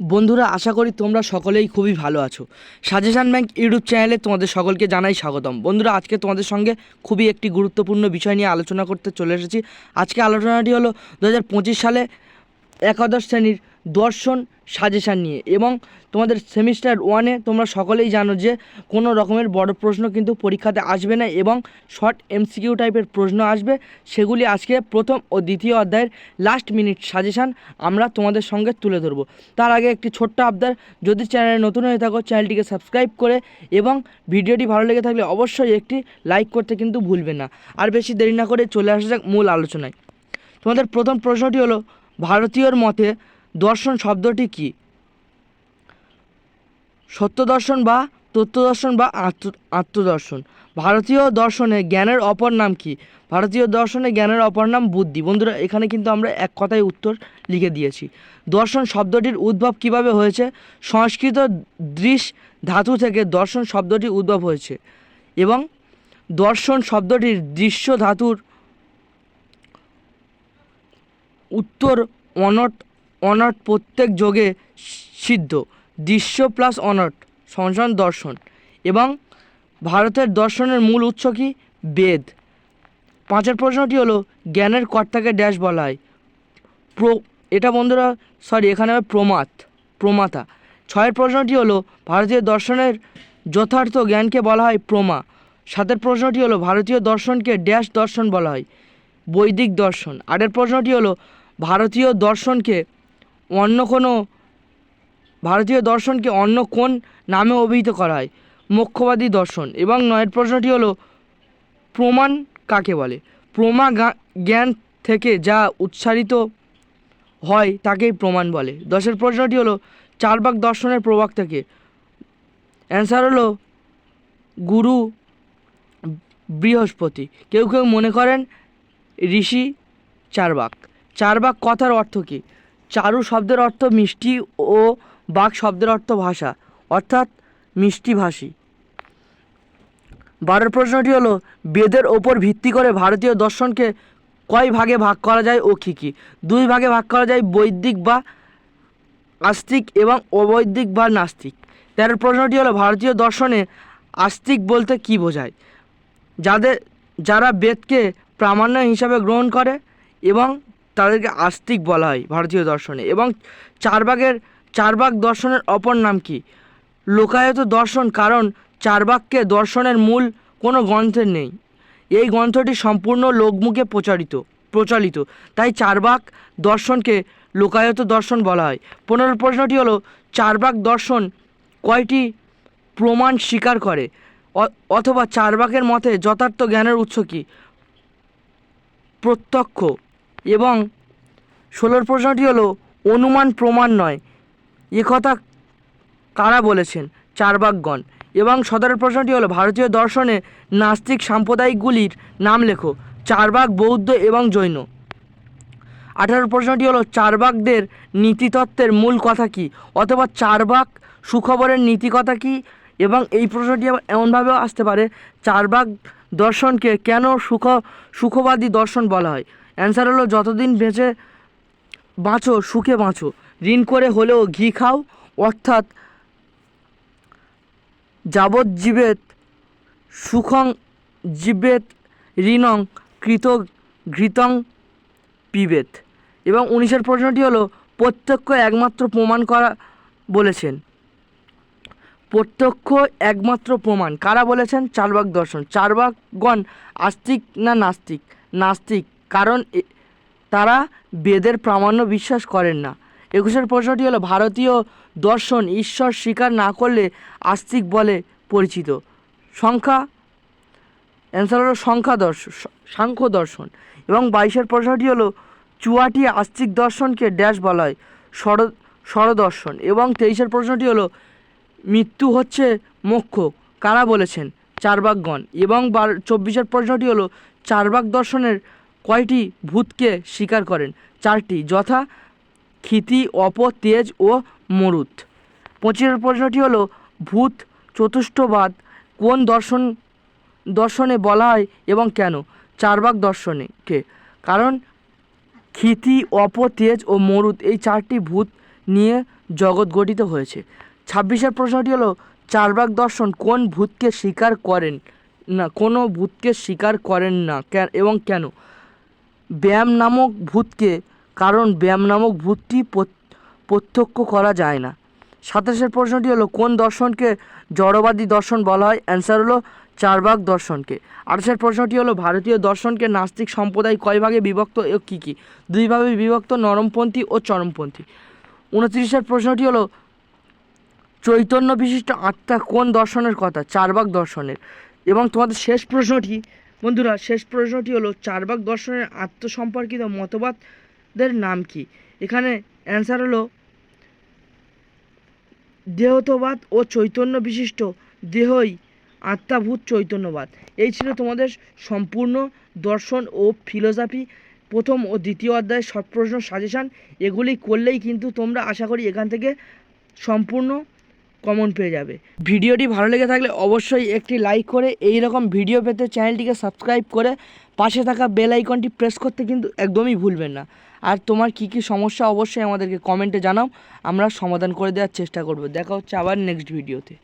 বন্ধুরা, আশা করি তোমরা সকলেই খুবই ভালো আছো। সাজেশান ব্যাংক ইউটিউব চ্যানেলে তোমাদের সকলকে জানাই স্বাগতম। বন্ধুরা, আজকে তোমাদের সঙ্গে খুবই একটি গুরুত্বপূর্ণ বিষয় নিয়ে আলোচনা করতে চলে এসেছি। আজকে আলোচনাটি হলো দু হাজার পঁচিশ সালে একাদশ শ্রেণির দর্শন সাজেশান নিয়ে। এবং তোমাদের সেমিস্টার ওয়ানে তোমরা সকলেই জানো যে কোনো রকমের বড় প্রশ্ন কিন্তু পরীক্ষাতে আসবে না এবং শর্ট এমসিকিউ টাইপের প্রশ্ন আসবে। সেগুলি আজকে প্রথম ও দ্বিতীয় অধ্যায়ের লাস্ট মিনিট সাজেশান আমরা তোমাদের সঙ্গে তুলে ধরবো। তার আগে একটি ছোট্ট আবদার, যদি চ্যানেলে নতুন হয়ে থাকো চ্যানেলটিকে সাবস্ক্রাইব করে এবং ভিডিওটি ভালো লেগে থাকলে অবশ্যই একটি লাইক করতে কিন্তু ভুলবে না। আর বেশি দেরি না করে চলে আসা যাক মূল আলোচনায়। তোমাদের প্রথম প্রশ্নটি হলো, ভারতীয়র মতে দর্শন শব্দটি কী? সত্য দর্শন বা তত্ত্ব দর্শন বা আত্ম, আত্মদর্শন। ভারতীয় দর্শনে জ্ঞানের অপর নাম কি? ভারতীয় দর্শনে জ্ঞানের অপর নাম বুদ্ধি। বন্ধুরা, এখানে কিন্তু আমরা এক কথায় উত্তর লিখে দিয়েছি। দর্শন শব্দটির উদ্ভব কীভাবে হয়েছে? সংস্কৃত দৃশ ধাতু থেকে দর্শন শব্দটি উদ্ভব হয়েছে এবং দর্শন শব্দটির দৃশ্য ধাতুর উত্তর অনট অনট প্রত্যেক যোগে সিদ্ধ, দৃশ্য প্লাস অনট সমান দর্শন। এবং ভারতের দর্শনের মূল উৎস কি? বেদ। পাঁচের প্রশ্নটি হলো, জ্ঞানের কর্তাকে ড্যাশ বলা হয়। প্র, এটা বন্ধুরা সরি এখানে হবে প্রমাত, প্রমাতা। ছয়ের প্রশ্নটি হলো, ভারতীয় দর্শনের যথার্থ জ্ঞানকে বলা হয় প্রমা। সাতের প্রশ্নটি হলো, ভারতীয় দর্শনকে ড্যাশ দর্শন বলা হয়, বৈদিক দর্শন। আটের প্রশ্নটি হলো, ভারতীয় দর্শনকে অন্য কোনো ভারতীয় দর্শনকে অন্য কোন নামে অভিহিত করা হয়? মোক্ষবাদী দর্শন। এবং নয়ের প্রশ্নটি হলো, প্রমাণ কাকে বলে? প্রমা জ্ঞান থেকে যা উচ্চারিত হয় তাকেই প্রমাণ বলে। দশের প্রশ্নটি হলো চারবাক দর্শনের প্রবক্তা কে অ্যান্সার হলো, গুরু বৃহস্পতি। কেউ কেউ মনে করেন, ঋষি চারবাক চারবাক কথার অর্থ কী? চারু শব্দের অর্থ মিষ্টি ও বাক শব্দের অর্থ ভাষা, অর্থাৎ মিষ্টিভাষী বারোর প্রশ্নটি হলো, বেদের ওপর ভিত্তি করে ভারতীয় দর্শনকে কয় ভাগে ভাগ করা যায় ও কী কী? দুই ভাগে ভাগ করা যায় বৈদিক বা আস্তিক এবং অবৈদিক বা নাস্তিক। তেরোর প্রশ্নটি হলো, ভারতীয় দর্শনে আস্তিক বলতে কী বোঝায়? যাদের, যারা বেদকে প্রামাণ্য হিসাবে গ্রহণ করে এবং তাদেরকে আস্তিক বলা হয় ভারতীয় দর্শনে। এবং চারবাগের, চারবাগ দর্শনের অপর নাম কি? লোকায়ত দর্শন, কারণ চারবাককে দর্শনের মূল কোনো গ্রন্থের নেই। এই গ্রন্থটি সম্পূর্ণ লোকমুখে প্রচারিত, প্রচলিত। তাই চারবাক দর্শনকে লোকায়ত দর্শন বলা হয়। পনেরো প্রশ্নটি হলো চারবাক দর্শন কয়টি প্রমাণ স্বীকার করে? অথবা চারবাকের মতে যথার্থ জ্ঞানের উৎস কী? প্রত্যক্ষ। এবং ষোলোর প্রশ্নটি হলো, অনুমান প্রমাণ নয়। একথা কারা বলেছেন? চারবাকগণ এবং সতেরোর প্রশ্নটি হলো, ভারতীয় দর্শনে নাস্তিক সাম্প্রদায়িকগুলির নাম লেখো চারবাক বৌদ্ধ এবং জৈন। আঠারো প্রশ্নটি হলো চারবাকদের নীতিতত্ত্বের মূল কথা কী? অথবা চারবাক সুখবরের নীতি কথা কী? এবং এই প্রশ্নটি এমনভাবেও আসতে পারে চারবাক দর্শনকে কেন সুখ, সুখবাদী দর্শন বলা হয়? অ্যান্সার হলো, যতদিন বেঁচে বাঁচো, সুখে বাঁচো। ঋণ করে হলেও ঘি খাও, অর্থাৎ যাবজ্জীবেত সুখং, জীবেত ঋণং কৃত ঘৃতং, পিবেত। এবং উনিশের প্রশ্নটি হলো, প্রত্যক্ষ একমাত্র প্রমাণ করা বলেছেন। প্রত্যক্ষ একমাত্র প্রমাণ। কারা বলেছেন? চারবাক দর্শন। চারবাকগণ আস্তিক না নাস্তিক? নাস্তিক। কারণ তারা বেদের প্রামাণ্য বিশ্বাস করেন না। একুশের প্রশ্নটি হলো, ভারতীয় দর্শন ঈশ্বর স্বীকার না করলে আস্তিক বলে পরিচিত? সংখ্যা অ্যান্সার হলো সংখ্যা দর্শন সাংখ্য দর্শন। এবং বাইশের প্রশ্নটি হলো, চুয়াটি আস্তিক দর্শনকে ড্যাশ বলা হয়? স্বর স্বরদর্শন এবং তেইশের প্রশ্নটি হলো, মৃত্যু হচ্ছে মোক্ষ। কারা বলেছেন? চারবাকগণ এবং বার, চব্বিশের প্রশ্নটি হলো চারবাক দর্শনের কয়টি ভূতকে স্বীকার করেন? চারটি, যথা, ক্ষিতি অপ তেজ ও মরুত। পঁচিশের প্রশ্নটি হলো, ভূত চতুষ্টবাদ কোন দর্শন, দর্শনে বলা হয় এবং কেন? চারবাক দর্শনে কে কারণ, ক্ষিতি অপ তেজ ও মরুত এই চারটি ভূত নিয়ে জগৎ গঠিত হয়েছে। ছাব্বিশের প্রশ্নটি হলো, চারবাক দর্শন কোন ভূতকে স্বীকার করেন না, কোনো ভূতকে স্বীকার করেন না এবং কেন? ব্যায়াম নামক ভূতকে, কারণ ব্যায়াম নামক ভূতটি প্রত্যক্ষ করা যায় না। সাতাশের প্রশ্নটি হলো, কোন দর্শনকে জড়বাদী দর্শন বলা হয়? অ্যান্সার হলো চারবাক দর্শনকে। আঠাশের প্রশ্নটি হলো, ভারতীয় দর্শনকে নাস্তিক সম্প্রদায় কয় ভাগে বিভক্ত ও কী কী? দুইভাবে বিভক্ত, নরমপন্থী ও চরমপন্থী। উনত্রিশের প্রশ্নটি হলো, চৈতন্য বিশিষ্ট আত্মা কোন দর্শনের কথা? চারবাক দর্শনের। এবং তোমাদের শেষ প্রশ্নটি বন্ধুরা, শেষ প্রশ্নটি হলো চারবাক দর্শনের আত্মসম্পর্কিত মতবাদদের নাম কি? এখানে অ্যান্সার হলো, দেহতবাদ ও চৈতন্য বিশিষ্ট দেহই আত্মাভূত চৈতন্যবাদ। এই ছিল তোমাদের সম্পূর্ণ দর্শন ও ফিলোসফি প্রথম ও দ্বিতীয় অধ্যায়ের সব প্রশ্ন সাজেশান এগুলি করলেই কিন্তু তোমরা আশা করি এখান থেকে সম্পূর্ণ কমন পেয়ে যাবে। ভিডিওটি ভালো লেগে থাকলে অবশ্যই একটি লাইক করে এই রকম ভিডিও পেতে চ্যানেলটিকে সাবস্ক্রাইব করে পাশে থাকা বেল আইকনটি প্রেস করতে কিন্তু একদমই ভুলবেন না। আর তোমার কি কি সমস্যা অবশ্যই আমাদেরকে কমেন্টে জানাও, আমরা সমাধান করে দেওয়ার চেষ্টা করব। দেখা হচ্ছে আবার নেক্সট ভিডিওতে